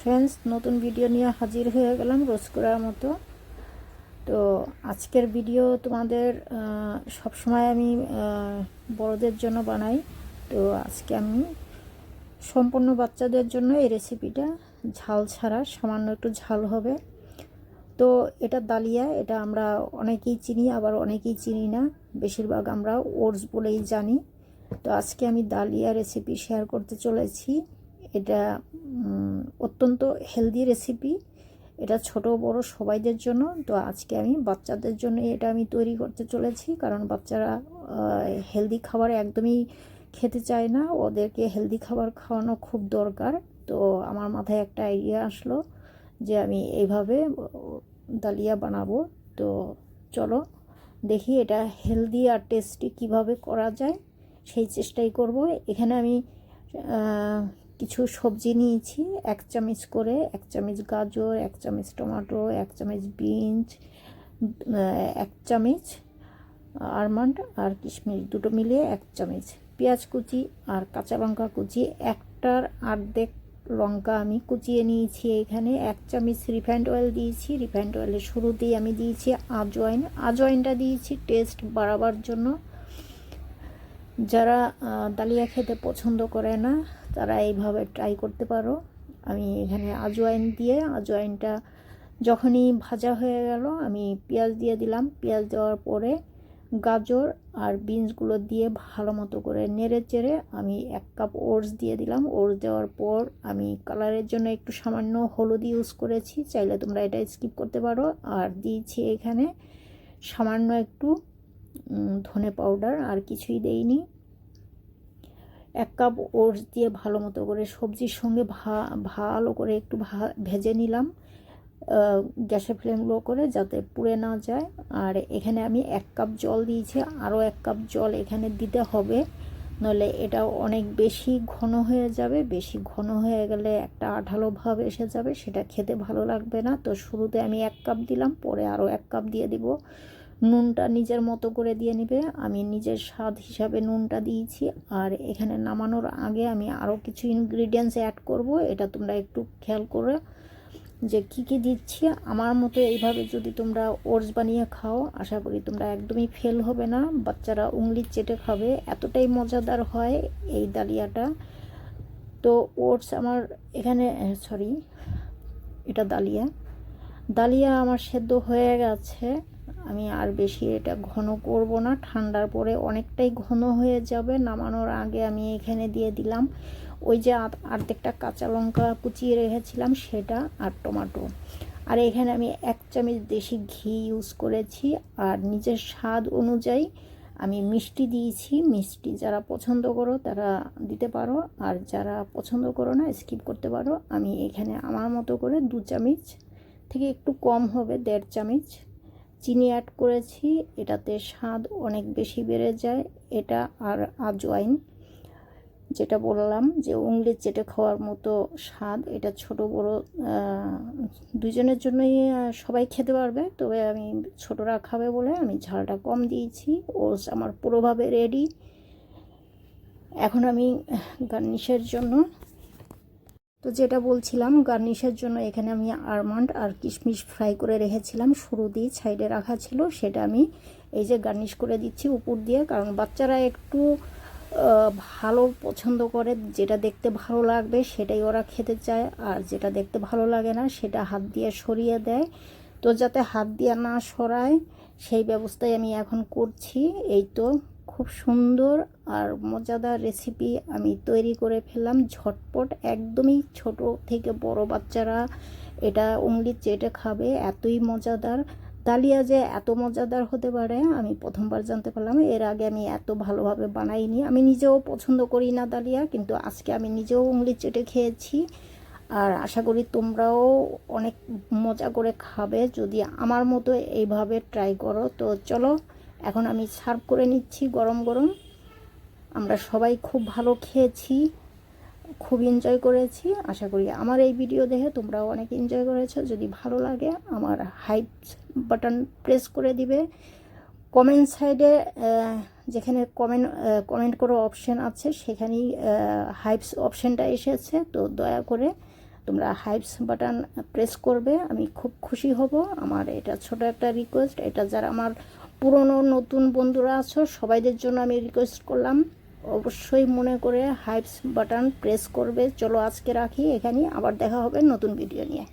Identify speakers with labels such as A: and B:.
A: Friends নতুন video নিয়ে হাজির হয়ে গেলাম রোজ করার মতো। তো আজকের ভিডিও তোমাদের সব সময় আমি বড়দের জন্য বানাই। তো আজকে আমি সম্পূর্ণ বাচ্চাদের জন্য এই রেসিপিটা ঝাল ছাড়া, সামান্য একটু ঝাল হবে। তো এটা দালিয়া এটা আমরা অনেকেই চিনি, আবার অনেকেই চিনি না। বেশিরভাগ আমরা ওটস বলেই জানি। তো আজকে আমি দালিয়া রেসিপি শেয়ার করতে চলেছি। এটা অত্যন্ত হেলদি রেসিপি এটা ছোট, বড় সবাইদের জন্য। তো আজকে আমি বাচ্চাদের জন্য এটা আমি তৈরি করতে চলেছি। কারণ বাচ্চারা হেলদি খাবার একদমই খেতে চায় না। ওদেরকে হেলদি খাবার খাওয়ানো খুব দরকার। তো আমার মাথায় একটা আইডিয়া আসলো যে আমি এইভাবে দালিয়া বানাবো। তো চলো দেখি এটা হেলদি আর টেস্টি কীভাবে করা যায়। সেই চেষ্টাই করব। এখানে আমি কিছু সবজি নিয়েছি। এক চামচ করে, এক চামচ গাজর, এক চামচ টমেটো, এক চামচ বিনস এক চামচ আলমন্ড আর কিশমিশ দুটো মিলিয়ে এক চামচ পেঁয়াজ কুচি আর কাঁচা লঙ্কা কুচি। একটার আর্ধেক লঙ্কা আমি কুচিয়ে নিয়েছি এখানে। এক চামচ রিফাইন্ড অয়েল দিয়েছি। রিফাইন্ড অয়েলের শুরুতেই আমি দিয়েছি আজওয়াইন আজওয়াইনটা দিয়েছি টেস্ট বাড়াবার জন্য। যারা দালিয়া খেতে পছন্দ করে না তারা এইভাবে ট্রাই করতে পারো। আমি এখানে আজওয়াইন দিয়ে আজওয়াইনটা যখনই ভাজা হয়ে গেল, আমি পেঁয়াজ দিয়ে দিলাম। পেঁয়াজ দেওয়ার পরে গাজর আর বিনসগুলো দিয়ে ভালো মতো করে নেড়ে চেড়ে আমি এক কাপ ওটস দিয়ে দিলাম। ওটস দেওয়ার পর আমি কালারের জন্য একটু সামান্য হলুদ ইউজ করেছি। চাইলে তোমরা এটা স্কিপ করতে পারো। আর দিয়েছি এখানে সামান্য একটু ধনে পাউডার আর কিছুই দেইনি। এক কাপ ওটস দিয়ে ভালো মতো করে সবজির সঙ্গে ভা, ভালো করে একটু ভা- ভেজে নিলাম। গ্যাসের ফ্লেম লো করে যাতে পুড়ে না যায়। আর এখানে আমি এক কাপ জল দিয়েছি। আরও এক কাপ জল এখানে দিতে হবে। নইলে এটা অনেক বেশি ঘন হয়ে যাবে। বেশি ঘন হয়ে গেলে একটা আঠালো ভাব এসে যাবে। সেটা খেতে ভালো লাগবে না। তো শুরুতে আমি এক কাপ দিলাম। পরে আরও এক কাপ দিয়ে দিব। নুনটা নিজের মতো করে দিয়ে নিবে। আমি নিজের স্বাদ হিসাবে নুনটা দিয়েছি। আর এখানে নামানোর আগে আমি আরও কিছু ইনগ্রিডিয়েন্টস অ্যাড করব। এটা তোমরা একটু খেয়াল করে যে কি কি দিচ্ছি। আমার মতো এইভাবে যদি তোমরা ওটস বানিয়ে খাও, আশা করি তোমরা একদমই ফেল হবে না। বাচ্চারা উংলি চেটে খাবে। এতটাই মজাদার হয় এই ডালিয়াটা তো ওটস আমার এখানে সরি এটা ডালিয়া ডালিয়া আমার সেদ্ধ হয়ে গেছে। আমি আর বেশি এটা ঘন করব না। ঠান্ডার পরে অনেকটাই ঘন হয়ে যাবে। নামানোর আগে আমি এখানে দিয়ে দিলাম ওই যে অর্ধেকটা কাঁচা লঙ্কা কুচিয়ে রেখেছিলাম, সেটা আর টমেটো। আর এখানে আমি এক চামচ দেশি ঘি ইউজ করেছি। আর নিজের স্বাদ অনুযায়ী আমি মিষ্টি দিয়েছি। মিষ্টি যারা পছন্দ করো তারা দিতে পারো। আর যারা পছন্দ করো না স্কিপ করতে পারো। আমি এখানে আমার মতো করে দু চামচ থেকে একটু কম হবে, দেড় চামচ। চিনি অ্যাড করেছি, এটাতে স্বাদ অনেক বেশি বেড়ে যায়। এটা আর আজওয়াইন, যেটা বললাম যে উংলি চেটে খাওয়ার মতো স্বাদ, এটা ছোট বড় দুজনের জন্যই সবাই খেতে পারবে। তবে আমি ছোটরা খাবে বলে আমি ঝালটা কম দিয়েছি। ওটস আমার পুরোভাবে রেডি এখন আমি গার্নিশের জন্য তো যেটা বলছিলাম, গার্নিশের জন্য এখানে আমি আলমন্ড আর কিশমিশ ফ্রাই করে রেখেছিলাম। শুরু দিয়ে সাইডে রাখা ছিল, সেটা আমি এই যে গার্নিশ করে দিচ্ছি উপর দিয়ে, কারণ বাচ্চারা একটু ভালো পছন্দ করে, যেটা দেখতে ভালো লাগবে সেটাই ওরা খেতে চায়, আর যেটা দেখতে ভালো লাগে না সেটা হাত দিয়ে সরিয়ে দেয়। তো যাতে হাত দিয়ে না সরায়, সেই ব্যবস্থাই আমি এখন করছি। এই তো খুব সুন্দর আর মজাদার রেসিপি আমি তৈরি করে ফেললাম। ঝটপট একদমই ছোট থেকে বড় বাচ্চারা এটা উংলি চেটে খাবে এতই মজাদার। ডালিয়া যে এত মজাদার হতে পারে, আমি প্রথমবার জানতে পারলাম। এর আগে আমি এত ভালোভাবে বানাইনি। আমি নিজেও পছন্দ করি না ডালিয়া, কিন্তু আজকে আমি নিজেও উংলি চেটে খেয়েছি। আর আশা করি তোমরাও অনেক মজা করে খাবে। যদি আমার মতো এইভাবে ট্রাই করো, তো চলো এখন আমি সার্ভ করে নিচ্ছি গরম গরম। আমরা সবাই খুব ভালো খেয়েছি, খুব এনজয় করেছি। আশা করি আমার এই ভিডিও দেখে তোমরাও অনেক এনজয় করেছ। যদি ভালো লাগে আমার হাইপ বাটন প্রেস করে দিবে। কমেন্ট সাইডে যেখানে কমেন্ট কমেন্ট করো অপশন আছে, সেখানেই হাইপস অপশনটা এসেছে। তো দয়া করে তোমরা হাইপস বাটন প্রেস করবে। আমি খুব খুশি হব। আমার এটা ছোট একটা রিকোয়েস্ট এটা যারা আমার পুরনো নতুন বন্ধুরা আছো, সবাইদের জন্য আমি রিকোয়েস্ট করলাম। অবশ্যই মনে করে হাইপস বাটন প্রেস করবে। চলো আজকে রাখি এখানে আবার দেখা হবে নতুন ভিডিও নিয়ে।